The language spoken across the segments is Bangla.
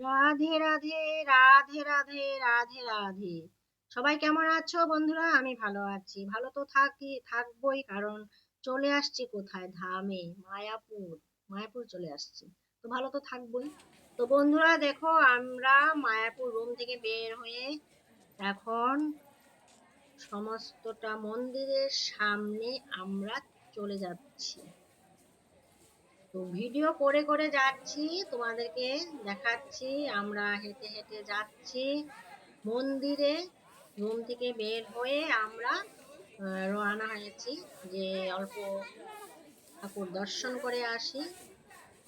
রাধে রাধে রাধে রাধে রাধে রাধে। সবাই কেমন আছো বন্ধুরা? আমি ভালো আছি। ভালো তো থাকি, থাকবোই, কারণ চলে আসছি কোথায়? ধামে, মায়াপুর মায়াপুর চলে আসছি। তো ভালো তো থাকবোই। তো বন্ধুরা, দেখো, আমরা মায়াপুর রুম থেকে বের হয়ে এখন সমস্তটা মন্দিরের সামনে আমরা চলে যাচ্ছি। তো ভিডিও করে করে যাচ্ছি তোমাদেরকে দেখাচ্ছি আমরা হেঁটে হেঁটে যাচ্ছি মন্দিরে। রুম থেকে বের হয়ে আমরা রওনা হয়েছি যে অল্প ঠাকুর দর্শন করে আসি।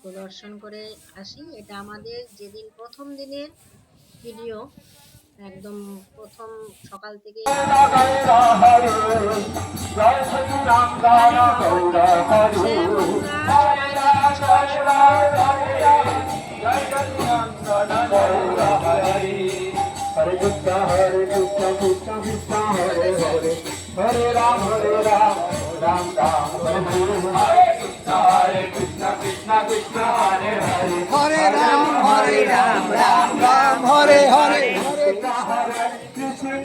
তো দর্শন করে আসি। এটা আমাদের যেদিন প্রথম দিনের ভিডিও একদম প্রথম সকাল থেকে হচ্ছে বন্ধুরা, হরে কৃষ্ণ হরে কৃষ্ণ কৃষ্ণ কৃষ্ণ হরে হরে হরে রাম হরে রাম রাম রাম হরে হরে। কৃষ্ণ হরে কৃষ্ণ কৃষ্ণ কৃষ্ণ হরে হরে হরে রাম হরে রাম। রাম রাম হরে হরে কৃষ্ণ হরে কৃষ্ণ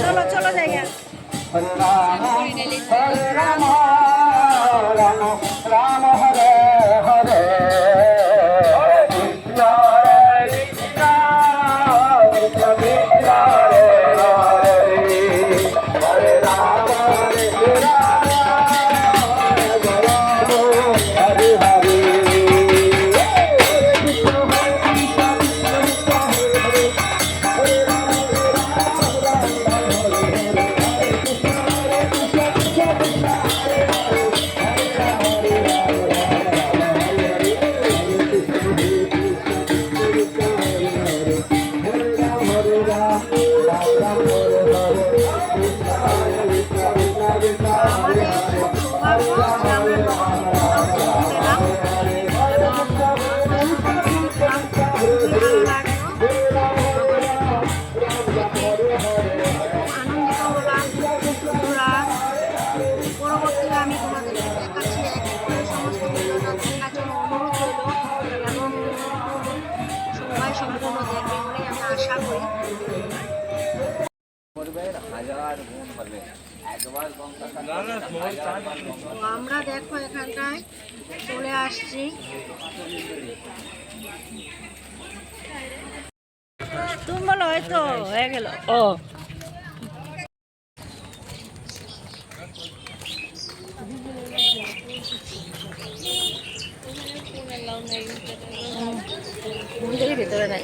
চলো চলো জায়গা আমরা দেখো এখানটায় চলে আসছি। তুমি বলো হয়তো হয়ে গেল। ও মন্দিরের ভিতরে নাই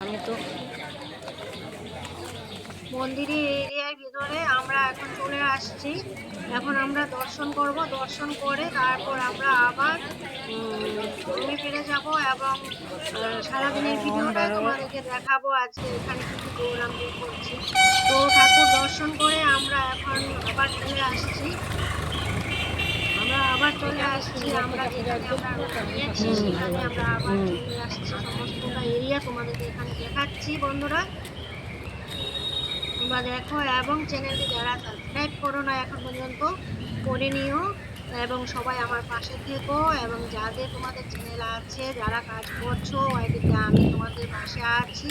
আমি তো মন্দিরের এরিয়ার ভিতরে আমরা এখন চলে আসছি এখন আমরা দর্শন করব দর্শন করে তারপর আমরা আবার যাব এবং সারাদিনের ভিডিওটা তোমাদেরকে দেখাবো। আজকে এখানে কি কি প্রোগ্রাম করছি। তো ঠাকুর দর্শন করে আমরা এখন আবার চলে আসছি। আমরা আবার চলে আসছি। আমরা যেখানে আমরা নিয়েছি সেখানে আমরা আবার চলে আসছি। সমস্তটা এরিয়া তোমাদেরকে এখানে দেখাচ্ছি বন্ধুরা। তোমরা দেখো এবং চ্যানেলটি যারা সাবস্ক্রাইব করো না এখন পর্যন্ত করে নিও। এবং সবাই আমার পাশে থেকো এবং যাদের তোমাদের চ্যানেল আছে, যারা কাজ করছ, ওইদিকে আমি তোমাদের পাশে আছি।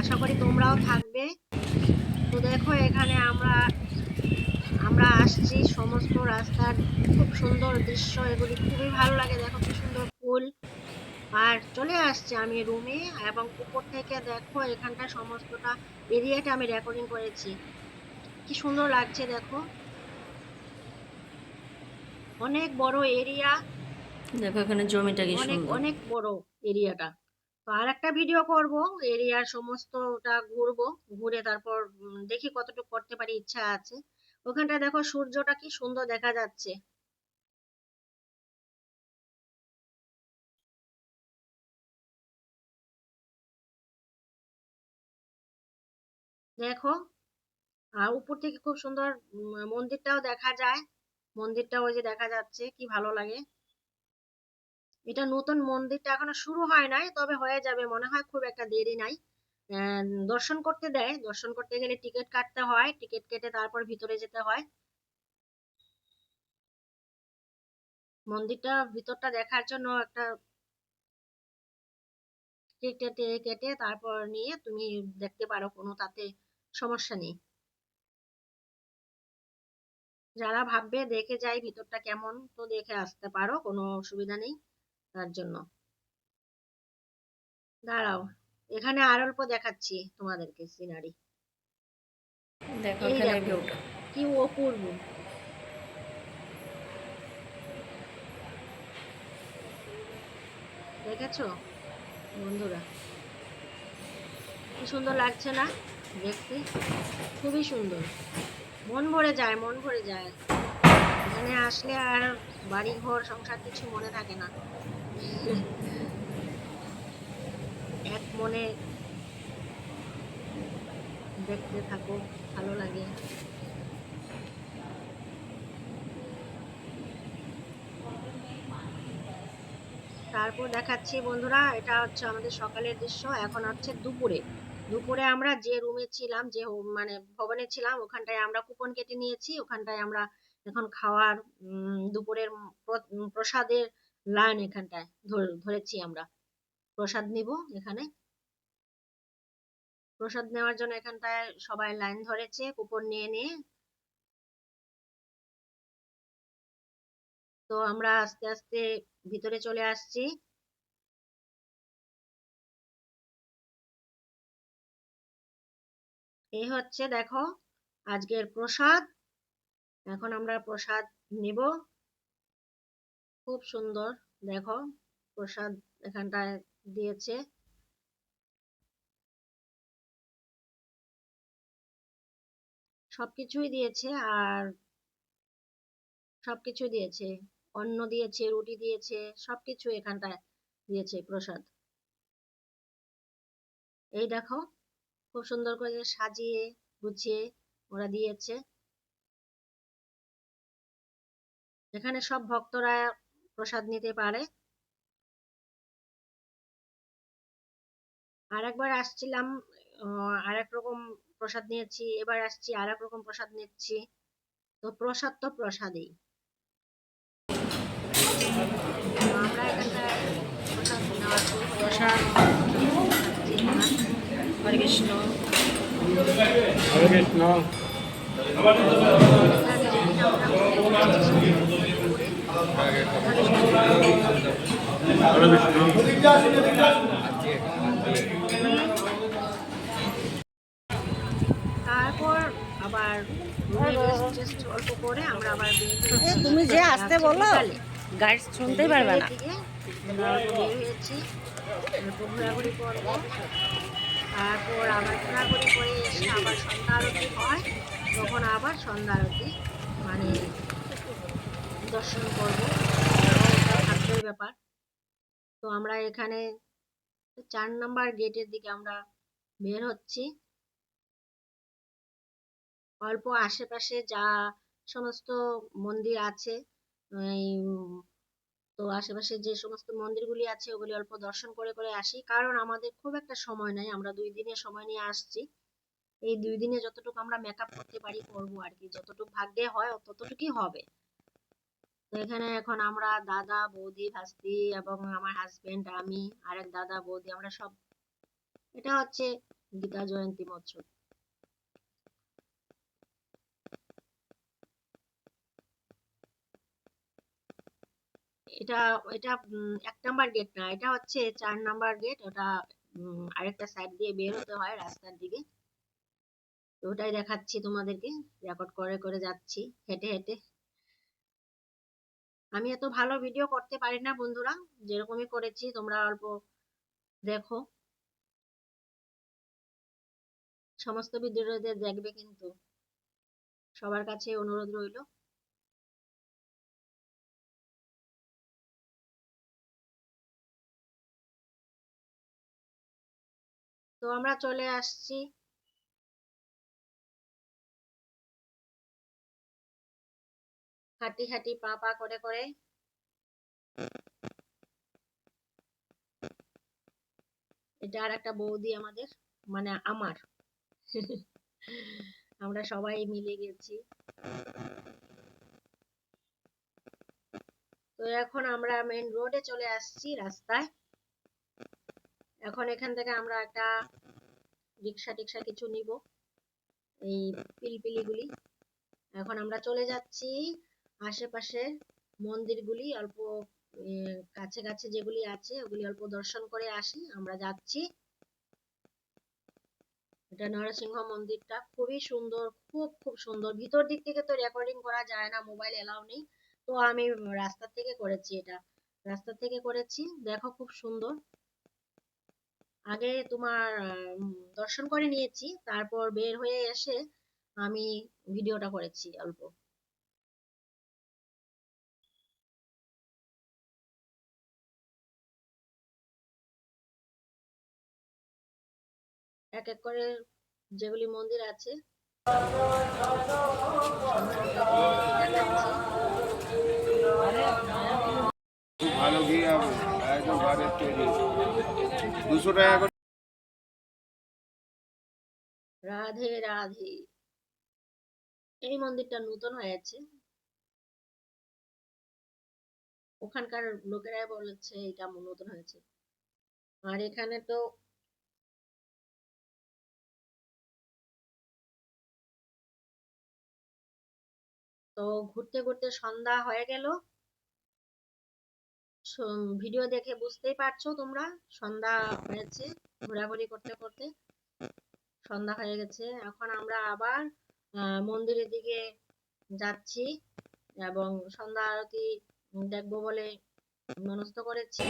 আশা করি তোমরাও থাকবে। তো দেখো, এখানে আমরা আমরা আসছি সমস্ত রাস্তার খুব সুন্দর দৃশ্য। এগুলি খুবই ভালো লাগে। দেখো কি সুন্দর ফুল। আর চলে আসছে আমি রুমে এবং উপর থেকে দেখো এখানটা সমস্তটা এরিয়াটা আমি রেকর্ডিং করেছি। কি সুন্দর লাগছে দেখো। অনেক বড় এরিয়া। দেখো এখানে জমিটা কি অনেক সুন্দর। অনেক বড় এরিয়াটা। তো আর একটা ভিডিও করব এরিয়ার সমস্তটা ঘুরবো ঘুরে তারপর দেখি কতটুকু করতে পারি ইচ্ছা আছে। ওখানটা দেখো সূর্যটা কি সুন্দর দেখা যাচ্ছে। দেখো আর উপর থেকে খুব সুন্দর মন্দিরটাও দেখা যায়। মন্দিরটা ওই যে দেখা যাচ্ছে, কি ভালো লাগে? এটা নতুন মন্দিরটা এখনও শুরু হয় নাই, তবে হয়ে যাবে, মনে হয় খুব একটা দেরি নাই। দর্শন করতে দেয়, দর্শন করতে গেলে টিকিট কাটতে হয়, টিকিট কেটে তারপর ভিতরে যেতে হয়। মন্দিরটা ভিতরটা দেখার জন্য একটা কেটে কেটে তারপর নিয়ে তুমি দেখতে পারো কোনো তাতে সমস্যা নেই। যারা ভাববে দেখে যাই ভিতরটা কেমন তো দেখে আসতে পারো কোনো অসুবিধা নেই তার জন্য। দাঁড়াও এখানে আর অল্প দেখাচ্ছি তোমাদেরকে সিনারি দেখো এখানে ভিউটা কি অপূর্ব দেখেছ বন্ধুরা? কি সুন্দর লাগছে না দেখতে? খুবই সুন্দর। মন ভরে যায়, মন ভরে যায়। এখানে আসলে আর বাড়ি ঘর, সংসার কিছু মনে থাকে না। এক মনে দেখতে থাকো, ভালো লাগে। তারপর দেখাচ্ছি বন্ধুরা, এটা হচ্ছে আমাদের সকালের দৃশ্য। এখন হচ্ছে দুপুরে। দুপুরে আমরা যে রুমে ছিলাম, যে মানে ভবনে ছিলাম, ওখানটায় আমরা কুপন কেটে নিয়েছি, ওখানটায় আমরা এখন খাওয়ার দুপুরের প্রসাদের লাইন এখানটায় ধর- ধরেছি আমরা। প্রসাদ নিব এখানে। প্রসাদ নেওয়ার জন্য এখানটায় সবাই লাইন ধরেছে কুপন নিয়ে নিয়ে। তো আমরা আস্তে আস্তে ভিতরে চলে আসছি। এই হচ্ছে দেখো, আজকের প্রসাদ। এখন আমরা প্রসাদ নিব। খুব সুন্দর, দেখো, প্রসাদ এখানটায় দিয়েছে। সবকিছুই দিয়েছে আর সবকিছু দিয়েছে। অন্ন দিয়েছে, রুটি দিয়েছে সবকিছু এখানটায় দিয়েছে প্রসাদ। এই দেখো খুব সুন্দর করে সাজিয়ে, গুছিয়ে ওরা দিয়েছে। এখানে সব ভক্তরা প্রসাদ নিতে পারে। আর একবার আসছিলাম আর এক রকম প্রসাদ নিয়েছি, এবার আসছি আর এক রকম প্রসাদ নিচ্ছি। তো প্রসাদ তো প্রসাদই। আমরা এখানটায় প্রসাদ প্রসাদ। হরে কৃষ্ণ হরে কৃষ্ণ হরে কৃষ্ণ তারপর আবার অল্প করে আমরা আবার তুমি যে আসতে বলো। গাইড শুনতেই পারবে না। ঘোরাঘুরি করব। তারপর আবার ঘোরাঘুরি করে এসে আবার সন্ধ্যা আরতি হয়। তখন আবার সন্ধ্যা আরতি মানে দর্শন করব। ভাগ্যের ব্যাপার। তো আমরা এখানে চার নাম্বার গেটের দিকে আমরা বের হচ্ছি। অল্প আশেপাশে যা সমস্ত মন্দির আছে এই তো আশেপাশে যে সমস্ত মন্দিরগুলি আছে, ওগুলি অল্প দর্শন করে করে আসি। কারণ আমাদের খুব একটা সময় নাই, আমরা দুই দিনের সময় নিয়ে আসছি। এই দুই দিনে যতটুকু আমরা মেকআপ করতে পারি, করব আর কি। যতটুকু ভাগ্যে হয় ততটুকুই হবে। তো এখানে এখন আমরা দাদা, বৌদি, ভাস্তি এবং আমার হাজবেন্ড আমি আরেক দাদা, বৌদি, আমরা সব। এটা হচ্ছে গীতা জয়ন্তী মহোৎসব। এটা এটা এক নাম্বার গেট না, এটা হচ্ছে চার নাম্বার গেট ওটা আরেকটা সাইড দিয়ে বের হতে হয় রাস্তার দিকে। তো ওটাই দেখাচ্ছি তোমাদেরকে রেকর্ড করে করে যাচ্ছি, হেঁটে হেঁটে। আমি এত ভালো ভিডিও করতে পারি না বন্ধুরা, যেরকমই করেছি, তোমরা অল্প দেখো। সমস্ত ভিডিওতে দেখবে কিন্তু। সবার কাছে অনুরোধ রইল। তো আমরা চলে আসছি। হাঁটি হাঁটি, পা পা করে করে। এটা আর একটা বৌদি আমাদের মানে আমার। আমরা সবাই মিলে গেছি। তো এখন আমরা মেইন রোডে চলে আসছি রাস্তায়। এখন এখান থেকে আমরা একটা রিক্সা টিক্সা কিছু নিব, এই পিলপিলিগুলি। এখন আমরা চলে যাচ্ছি আশেপাশে মন্দিরগুলি, অল্প কাছে কাছে যেগুলি আছে ওগুলি অল্প দর্শন করে আসি, আমরা যাচ্ছি। এটা নরসিংহ মন্দিরটা, খুবই সুন্দর, খুব খুব সুন্দর। ভিতর দিক থেকে তো রেকর্ডিং করা যায় না মোবাইল এলাও নেই। তো আমি রাস্তা থেকে করেছি এটা। রাস্তা থেকে করেছি, দেখো খুব সুন্দর। আগে তোমার দর্শন করে নিয়েছি, তারপর বের হয়ে এসে আমি ভিডিওটা করেছি অল্প। এক এক করে যেগুলি মন্দির আছে ভালো ঘি রাধে রাধে। এই মন্দিরটা নতুন হয়েছে ওখানকার লোকেরাই বলেছে এটা নতুন হয়েছে। আর এখানে তো তো ঘুরতে ঘুরতে সন্ধ্যা হয়ে গেল। ভিডিও দেখে বুঝতেই পারছ তোমরা? সন্ধ্যা হয়েছে, ঘোরাঘুরি করতে করতে। সন্ধ্যা হয়ে গেছে। এখন আমরা আবার মন্দিরের দিকে যাচ্ছি এবং সন্ধ্যা আরতি দেখব বলে মনস্থ করেছি।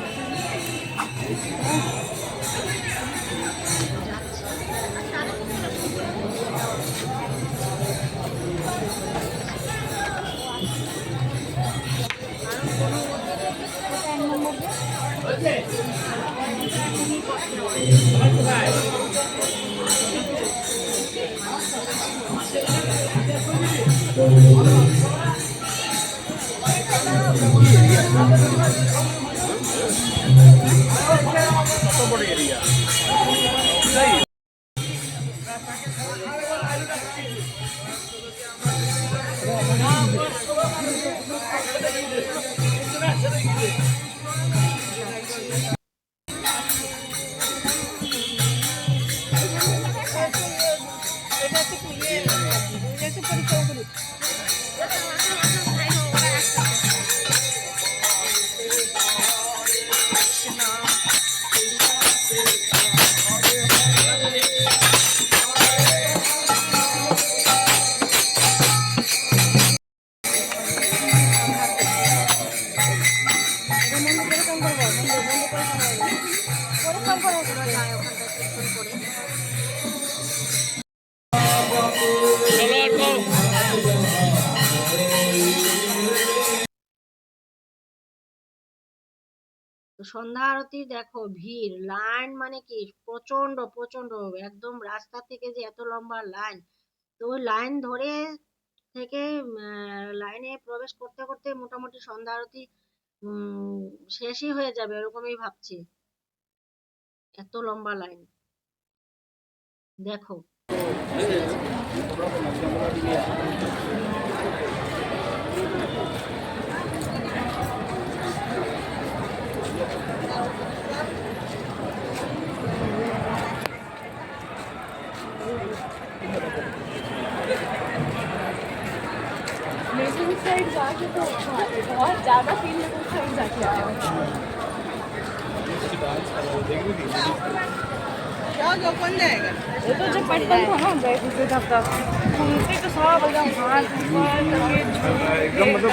তো সন্ধ্যা আরতি দেখো, ভিড়। লাইন মানে কি? প্রচণ্ড প্রচণ্ড একদম রাস্তা থেকে যে এত লম্বা লাইন তো ওই লাইন ধরে থেকে লাইনে প্রবেশ করতে করতে মোটামুটি সন্ধ্যা আরতি শেষই হয়ে যাবে এরকমই ভাবছি। এত লম্বা লাইন দেখো। बहुत ज़्यादा फील लेकिन साइड जाके आया ये तो जब बचपन था ना गए थे तब तक घूमते तो सब एकदम हाथ ऊपर करके एकदम मतलब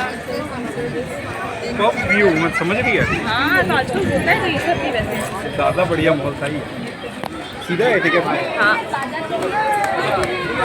टॉप व्यू मत समझ रही है हाँ तो आजकल होता है तो ये सब भी वैसे ज़्यादा बढ़िया माहौल था ये सीधा है टिकट हाँ। দাদা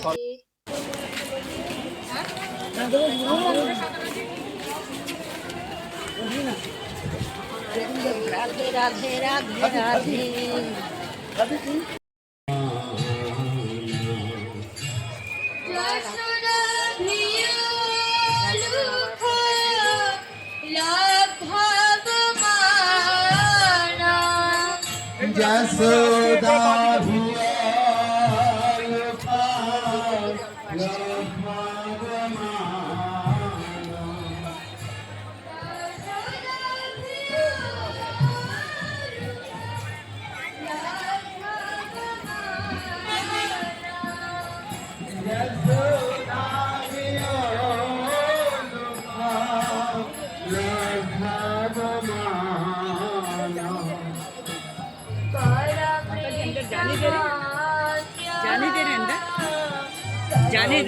নিয়ে রাধে রাধে রাধে রাধে যশোদা जाने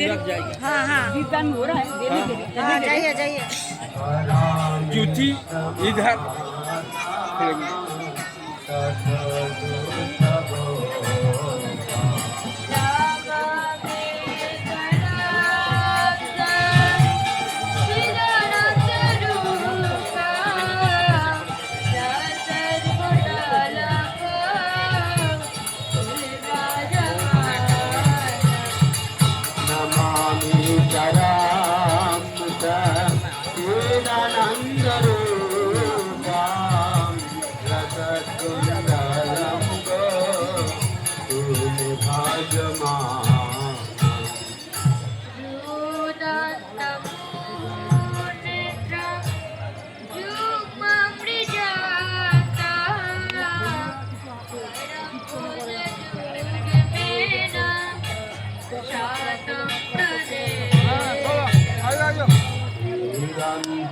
दे हाँ हाँ। हो रहा है रहे हाँ। जाइए जाइए। जूती इधर।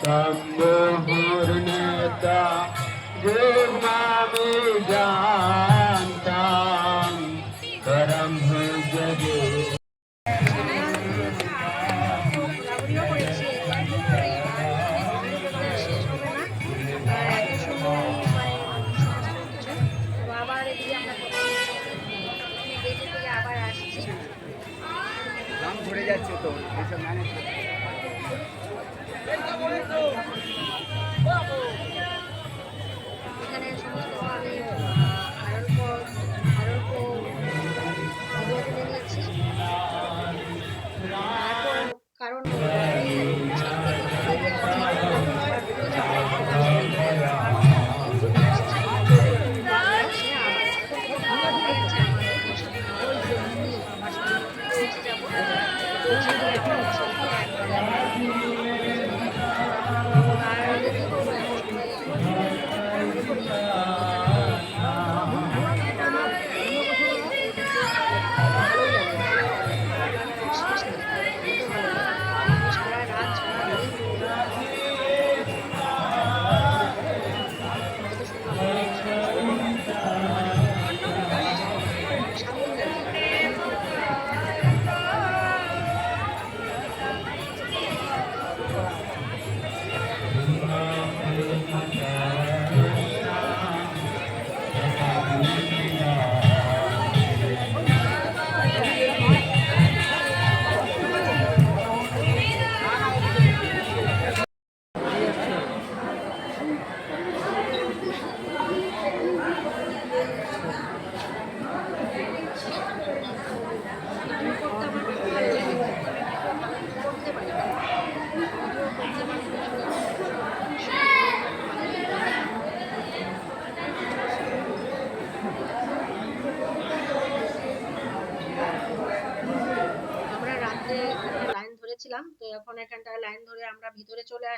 निरन्तं मुहुर्नेता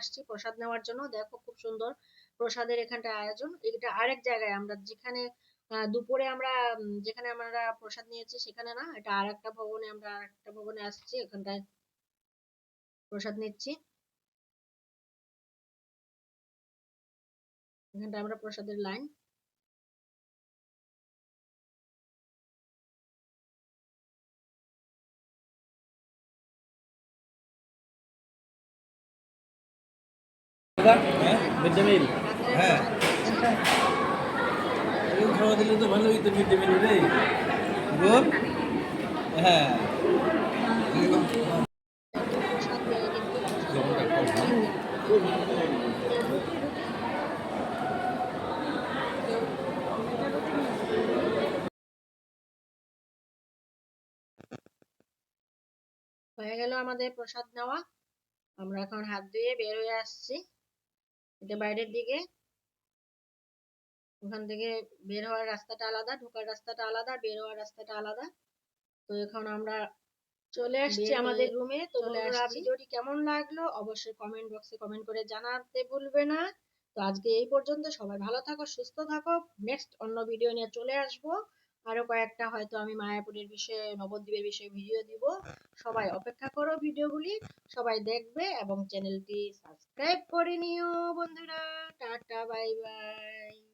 আসছি প্রসাদ নেওয়ার জন্য। দেখো খুব সুন্দর প্রসাদের এখানটা আয়োজন। এটা আরেক জায়গায় আমরা যেখানে দুপুরে আমরা যেখানে আমরা প্রসাদ নিয়েছি সেখানে না, এটা আর একটা ভবনে আমরা আর একটা ভবনে আসছি, এখানটায় প্রসাদ নিচ্ছি। এখানটা আমরা প্রসাদের লাইন। মিড ডে মিল হ্যাঁ খাওয়া দিলে তো ভালোই তো মিড ডে মিল রে। গুড হ্যাঁ। হয়ে গেল আমাদের প্রসাদ নেওয়া। আমরা এখন হাত ধুয়ে বের হয়ে আসছি। এটা বাইরের দিকে ওখান থেকে বের হওয়ার রাস্তাটা আলাদা ঢোকার রাস্তাটা আলাদা বের হওয়ার রাস্তাটা আলাদা। তো এখন আমরা চলে আসছি আমাদের রুমে তো বন্ধুরা ভিডিওটি কেমন লাগল? অবশ্যই কমেন্ট বক্সে কমেন্ট করে জানাতে ভুলবে না। তো আজকে এই পর্যন্ত। সবাই ভালো থাকো সুস্থ থাকো। নেক্সট অন্য ভিডিও নিয়ে চলে আসব। আরও কয়েকটা হয়তো আমি মায়াপুরের বিষয়ে, নবদ্বীপের বিষয়ে ভিডিও দিব। সবাই অপেক্ষা করো ভিডিওগুলি সবাই দেখবে এবং চ্যানেলটি সাবস্ক্রাইব করে নিও, বন্ধুরা। Tata bye bye